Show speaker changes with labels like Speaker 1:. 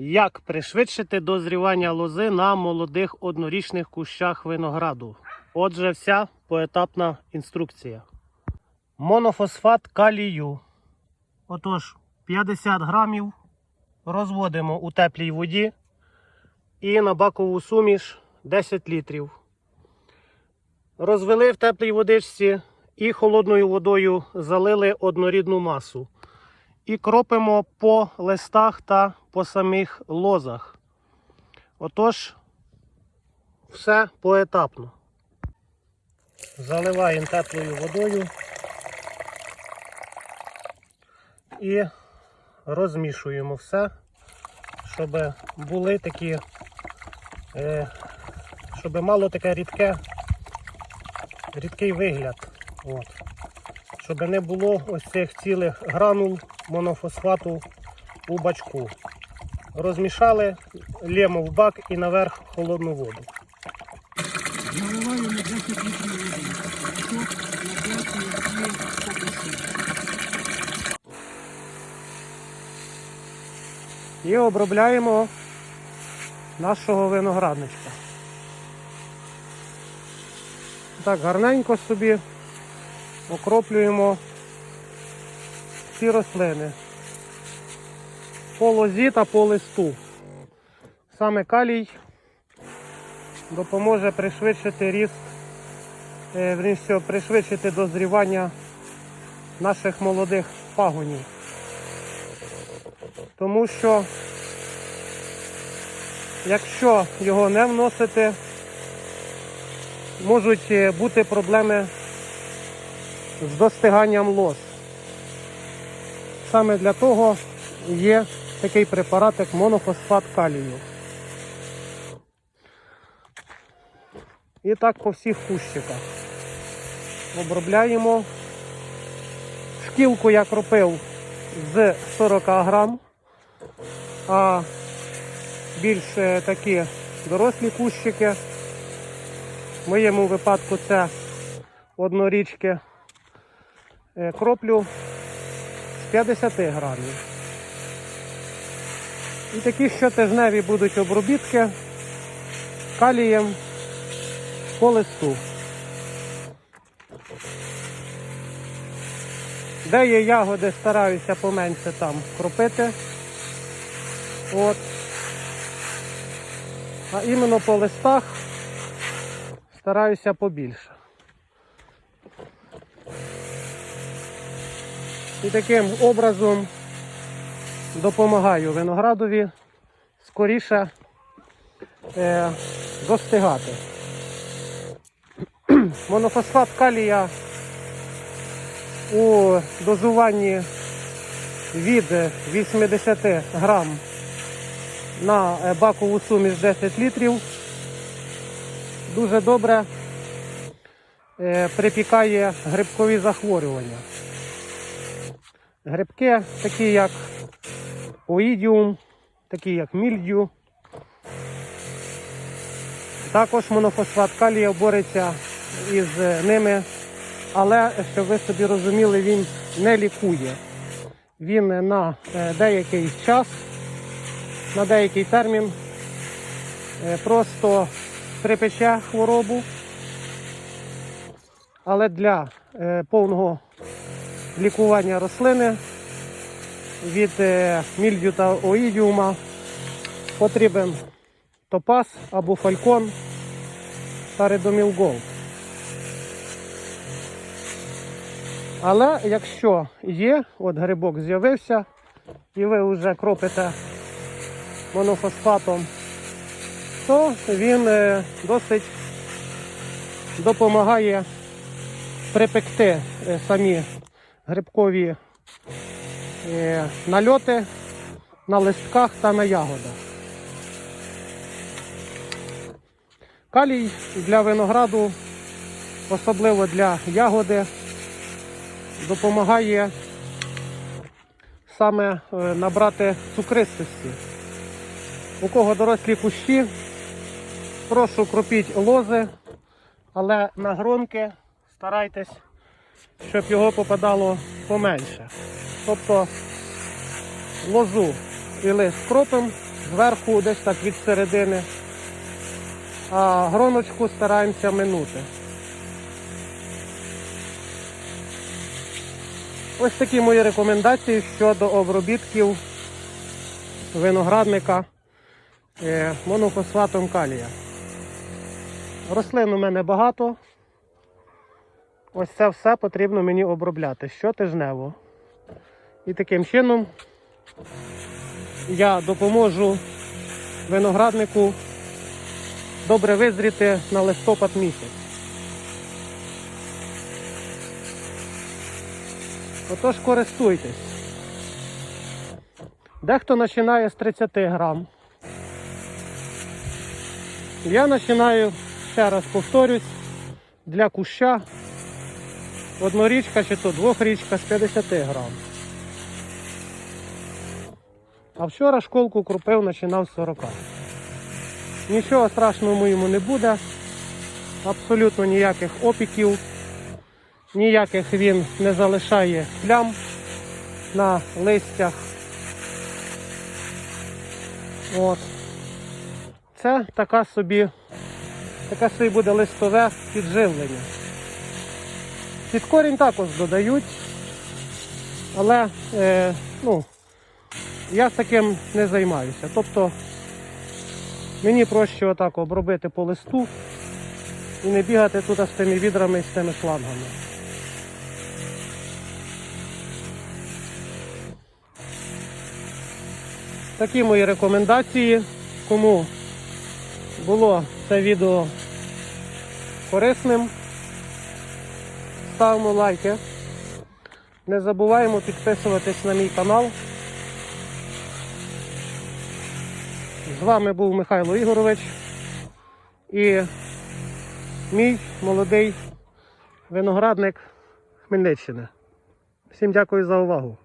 Speaker 1: Як пришвидшити дозрівання лози на молодих однорічних кущах винограду? Отже, вся поетапна інструкція. Монофосфат калію. Отож, 50 грамів розводимо у теплій воді і на бакову суміш 10 літрів. Розвели в теплій водичці і холодною водою залили однорідну масу і кропимо по листах та по самих лозах. Отож, все поетапно. Заливаємо теплою водою і розмішуємо все, щоб були такі, е, щоб мало таке рідке, рідкий вигляд. От щоб не було ось цих цілих гранул монофосфату у бачку. Розмішали, лємо в бак і наверх холодну воду.
Speaker 2: 10 набрати і покусити.
Speaker 1: І обробляємо нашого виноградничка. Так, гарненько собі окроплюємо ці рослини по лозі та по листу. Саме калій допоможе пришвидшити ріст, е, вірніше, пришвидшити дозрівання наших молодих пагонів. Тому що якщо його не вносити, можуть е, бути проблеми з достиганням лоз. Саме для того є такий препарат, як монофосфат калію. І так по всіх кущиках. Обробляємо. Шкілку я кропив з 40 грам, а більш е, такі дорослі кущики. В моєму випадку це однорічки кроплю з 50 грамів. І такі щотижневі будуть обробітки калієм по листу. Де є ягоди, стараюся поменше там кропити. От. А іменно по листах стараюся побільше. І таким образом допомагаю виноградові скоріше е, достигати. Монофосфат калія у дозуванні від 80 грам на е, бакову суміш 10 літрів дуже добре е, припікає грибкові захворювання. Грибки, такі як оїдіум, такі як мільдю. Також монофосфат калія бореться із ними, але, щоб ви собі розуміли, він не лікує. Він на е, деякий час, на деякий термін е, просто припече хворобу, але для е, повного лікування рослини від е, мільдю та оїдіума потрібен топаз або фалькон та редомілгол. Але якщо є, от грибок з'явився, і ви вже кропите монофосфатом, то він е, досить допомагає припекти е, самі грибкові е, нальоти на листках та на ягодах. Калій для винограду, особливо для ягоди, допомагає саме е, набрати цукристості. У кого дорослі кущі, прошу кропіть лози, але на гронки старайтесь, щоб його попадало поменше. Тобто лозу і лист кропим зверху, десь так від середини. А гроночку стараємося минути. Ось такі мої рекомендації щодо обробітків виноградника е, монофосфатом калія. Рослин у мене багато. Ось це все потрібно мені обробляти щотижнево. І таким чином я допоможу винограднику добре визріти на листопад місяць. Отож користуйтесь. Дехто починає з 30 грам. Я починаю, ще раз повторюсь, для куща однорічка чи то двохрічка з 50 грам. А вчора школку крупив починав з 40. Нічого страшного йому не буде. Абсолютно ніяких опіків, ніяких він не залишає плям на листях. От. Це така собі, таке собі буде листове підживлення. Під корінь також додають, але е, ну, я таким не займаюся. Тобто мені проще отак обробити по листу і не бігати тут з тими відрами і з тими шлангами. Такі мої рекомендації. Кому було це відео корисним, ставимо лайки. Не забуваємо підписуватись на мій канал. З вами був Михайло Ігорович і мій молодий виноградник Хмельниччини. Всім дякую за увагу.